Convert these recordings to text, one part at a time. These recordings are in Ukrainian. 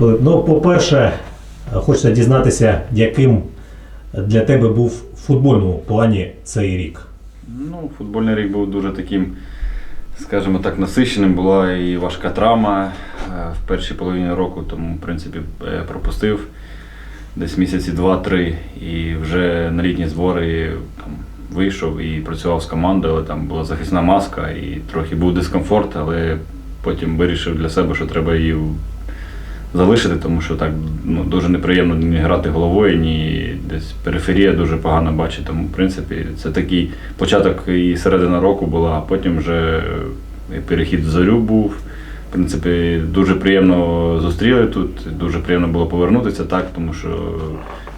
Ну, по-перше, хочеться дізнатися, яким для тебе був в футбольному плані цей рік. Ну, футбольний рік був дуже таким, скажімо так, насиченим. Була і важка травма е, в першій половині року, тому, в принципі, пропустив десь місяці два-три. І вже на літні збори там, вийшов і працював з командою, але там була захисна маска і трохи був дискомфорт, але потім вирішив для себе, що треба її залишити, тому що так ну, дуже неприємно ні грати головою, ні десь периферія дуже погано бачить. Тому, в принципі, це такий початок і середина року була, а потім вже перехід в зорю був. В принципі, дуже приємно зустріли тут, дуже приємно було повернутися так, тому що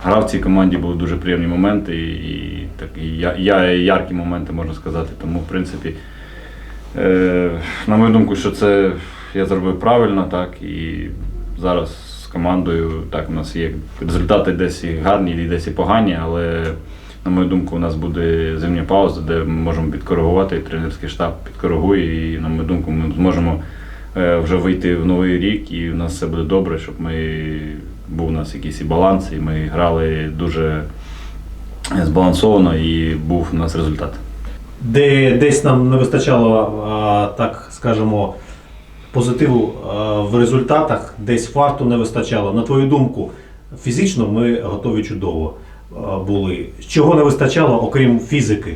грав в цій команді були дуже приємні моменти і, і такі я, я, яркі моменти, можна сказати. Тому, в принципі, Е, на мою думку, що це я зробив правильно, так і зараз з командою так у нас є результати десь і гарні, і десь і погані, але на мою думку, у нас буде зимня пауза, де ми можемо підкоригувати, і тренерський штаб підкоригує, і на мою думку, ми зможемо е, вже вийти в новий рік, і у нас все буде добре, щоб ми був у нас якийсь і баланс, і ми грали дуже збалансовано і був у нас результат. Де десь нам не вистачало, так скажемо, позитиву в результатах, десь фарту не вистачало. На твою думку, фізично ми готові чудово були. Чого не вистачало, окрім фізики?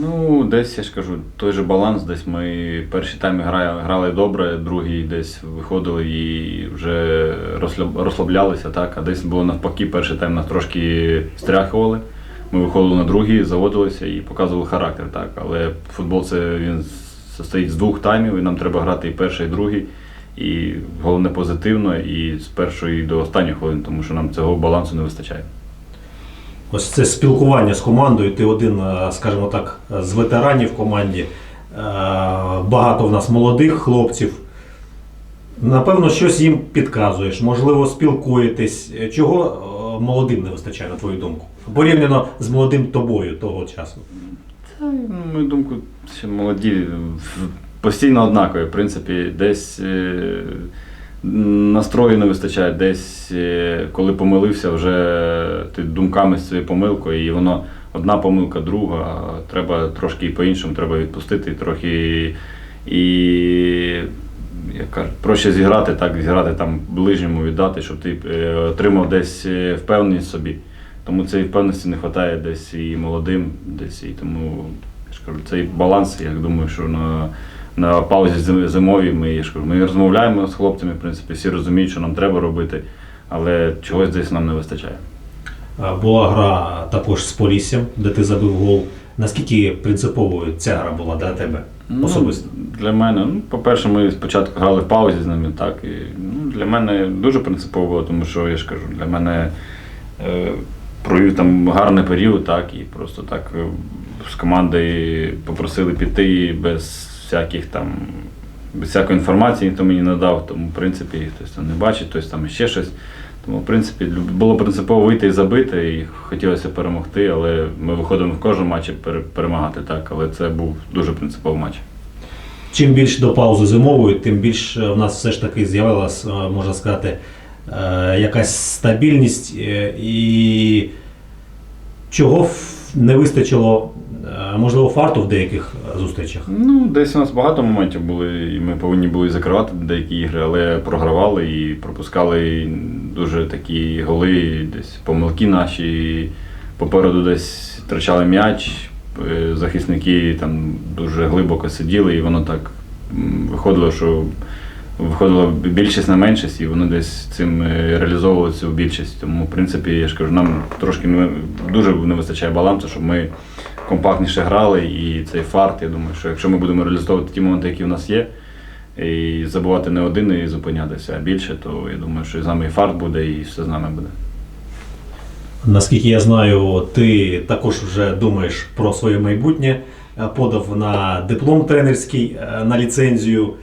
Ну, десь я ж кажу, той же баланс, десь ми перші тайми грали, грали добре, другий десь виходили і вже розслаблялися, так, а десь було навпаки, перший тайм нас трошки стряхували. Ми виходили на другий, заводилися і показували характер, так. Але футбол це він состоїть з двох таймів, і нам треба грати і перший, і другий. І головне позитивно, і з першої до останньої хвилини, тому що нам цього балансу не вистачає. Ось це спілкування з командою. Ти один, скажімо так, з ветеранів в команді. Багато в нас молодих хлопців. Напевно, щось їм підказуєш, можливо, спілкуєтесь. Чого молодим не вистачає, на твою думку? Порівняно з молодим тобою того часу. Та, на мою думку, ще молоді постійно однакові. В принципі, десь е, настрою не вистачає, десь е, коли помилився, вже ти думками з цією помилкою, і воно одна помилка, друга. Треба трошки і по-іншому, треба відпустити, трохи і. Як кажуть, проще зіграти, так зіграти там ближньому віддати, щоб ти е, отримав десь впевненість собі. Тому цієї впевненості не вистачає десь і молодим, десь і тому я ж кажу, цей баланс, я думаю, що на, на паузі зим- зимовій ми, я ж кажу, ми розмовляємо з хлопцями, в принципі, всі розуміють, що нам треба робити, але чогось десь нам не вистачає. Була гра також з Поліссям, де ти забив гол. Наскільки принциповою ця гра була для тебе особисто? Ну, для мене, ну, по-перше, ми спочатку грали в паузі з ними, так. І, ну, для мене дуже принципово було, тому що я ж кажу, для мене е, провів там гарний період, так, і просто так е, з команди попросили піти без всяких там. Без всякої інформації ніхто мені не дав, тому в принципі хтось там не бачить, хтось там ще щось. Тому, в принципі, було принципово вийти і забити, і хотілося перемогти, але ми виходимо в кожному матчі перемагати так. Але це був дуже принциповий матч. Чим більше до паузи зимової, тим більше в нас все ж таки з'явилась, е, можна сказати, якась стабільність е, і чого не вистачило, е, можливо, фарту в деяких е, зустрічах. Ну, десь у нас багато моментів були, і ми повинні були закривати деякі ігри, але програвали і пропускали дуже такі голи, десь помилки наші. Попереду десь втрачали м'яч, е, захисники там дуже глибоко сиділи, і воно так виходило, що виходила більшість на меншість, і вони десь цим е, реалізовували цю більшість. Тому, в принципі, я ж кажу, нам трошки не, дуже не вистачає балансу, щоб ми компактніше грали. І цей фарт, я думаю, що якщо ми будемо реалізовувати ті моменти, які в нас є, і забувати не один і зупинятися, а більше, то я думаю, що і з нами і фарт буде, і все з нами буде. Наскільки я знаю, ти також вже думаєш про своє майбутнє, подав на диплом тренерський, е, на ліцензію.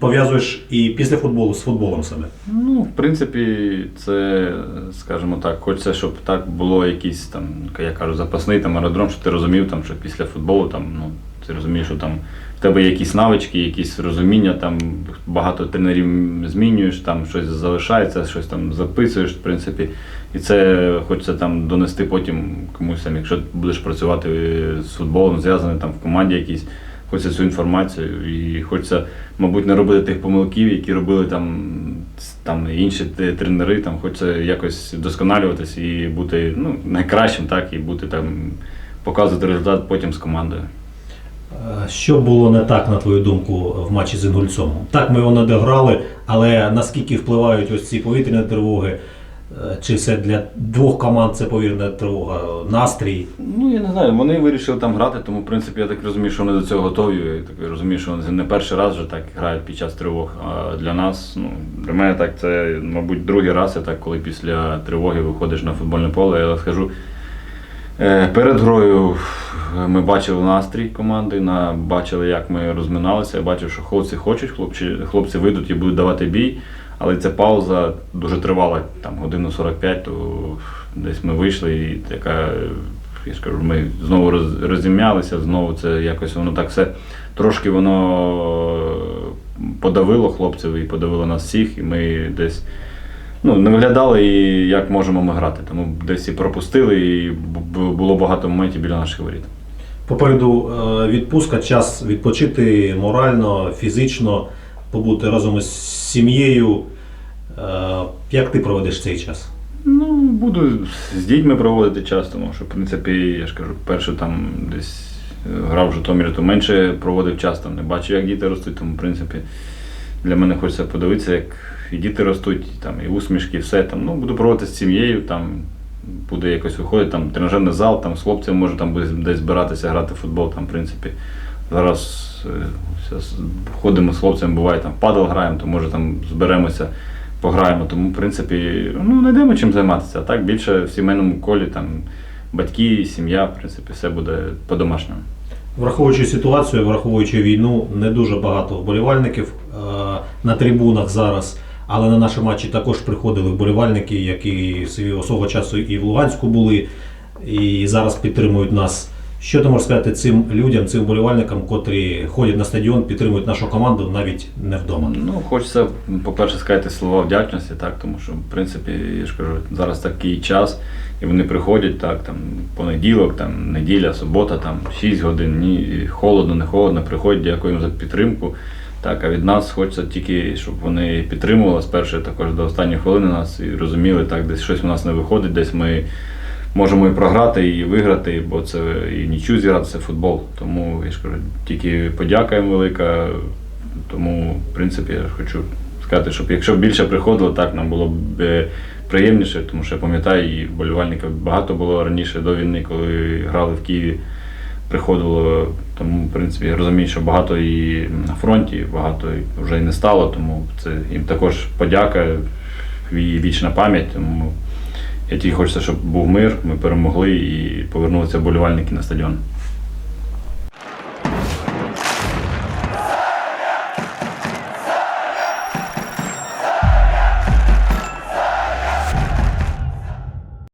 Пов'язуєш і після футболу з футболом саме. Ну, в принципі, це, скажімо так, хочеться, щоб так було якийсь там, я кажу, запасний там аеродром, щоб ти розумів, там, що після футболу там, ну, Ти розумієш, що там в тебе є якісь навички, якісь розуміння, там багато тренерів змінюєш, там щось залишається, щось там записуєш, в принципі. І це хочеться там донести потім комусь там, якщо ти будеш працювати з футболом, зв'язаний там в команді якійсь, хочеться цю інформацію і хочеться, мабуть, не робити тих помилків, які робили там, там інші тренери, там хочеться якось досконалюватись і бути ну, найкращим, так, і бути там, показувати результат потім з командою. Е, Що було не так, на твою думку, в матчі з Інгульцом? Так, ми його не дограли, але наскільки впливають ось ці повітряні тривоги? Е, Чи це для двох команд це повітряна тривога, настрій? Ну, я не знаю, вони вирішили там грати, тому, в принципі, я так розумію, що вони до цього готові. Я так розумію, що вони не перший раз вже так грають під час тривог. А для нас, ну, для мене так, це, мабуть, другий раз, я так, коли після тривоги виходиш на футбольне поле, я скажу. Е, Перед грою ми бачили настрій команди, бачили, як ми розминалися. Я бачив, що хлопці хочуть, хлопці, хлопці вийдуть і будуть давати бій. Але ця пауза дуже тривала, там годину 45, то десь ми вийшли і така, я ж кажу, ми знову розім'ялися, знову це якось воно так все трошки воно подавило хлопців і подавило нас всіх, і ми десь ну, не виглядали, і як можемо ми грати. Тому десь і пропустили, і було багато моментів біля наших воріт. Попереду е, відпустка, час відпочити морально, фізично, побути разом із сім'єю. Е, Як ти проведеш цей час? Ну, буду з дітьми проводити час, тому що, в принципі, я ж кажу, перше там десь е, грав в Житомирі, то менше проводив час, там не бачу, як діти ростуть, тому, в принципі, для мене хочеться подивитися, як і діти ростуть, і, там, і усмішки, і все. Там, ну, буду проводити з сім'єю, там, буде якось виходити, там, тренажерний зал, там, з хлопцями може там десь збиратися, грати в футбол, там, в принципі. Зараз ходимо з хлопцями, буває там падал граємо, то може там зберемося, пограємо. Тому, в принципі, ну, знайдемо чим займатися. А так більше в сімейному колі там батьки, сім'я, в принципі, все буде по-домашньому. Враховуючи ситуацію, враховуючи війну, не дуже багато вболівальників е, на трибунах зараз. Але на наші матчі також приходили вболівальники, які свого часу і в Луганську були, і зараз підтримують нас. Що ти можеш сказати цим людям, цим вболівальникам, котрі ходять на стадіон, підтримують нашу команду навіть не вдома? Ну, хочеться, по-перше, сказати слова вдячності, так, тому що, в принципі, я ж кажу, зараз такий час, і вони приходять, так, там, понеділок, там, неділя, субота, там, 6 годин, ні, холодно, не холодно, приходять, дякуємо за підтримку. Так, а від нас хочеться тільки, щоб вони підтримували з першої також до останньої хвилини нас і розуміли, так, десь щось у нас не виходить, десь ми можемо і програти, і виграти, бо це і нічу зіграти, це футбол. Тому я ж кажу, тільки подяка їм велика. Тому, в принципі, я хочу сказати, щоб якщо більше приходило, так нам було б е, приємніше, тому що я пам'ятаю, і вболівальників багато було раніше до війни, коли грали в Києві. Приходило, тому, в принципі, я розумію, що багато і на фронті, багато вже і не стало, тому це їм також подяка і вічна пам'ять. Тому я тільки хочеться, щоб був мир, ми перемогли і повернулися вболівальники на стадіон.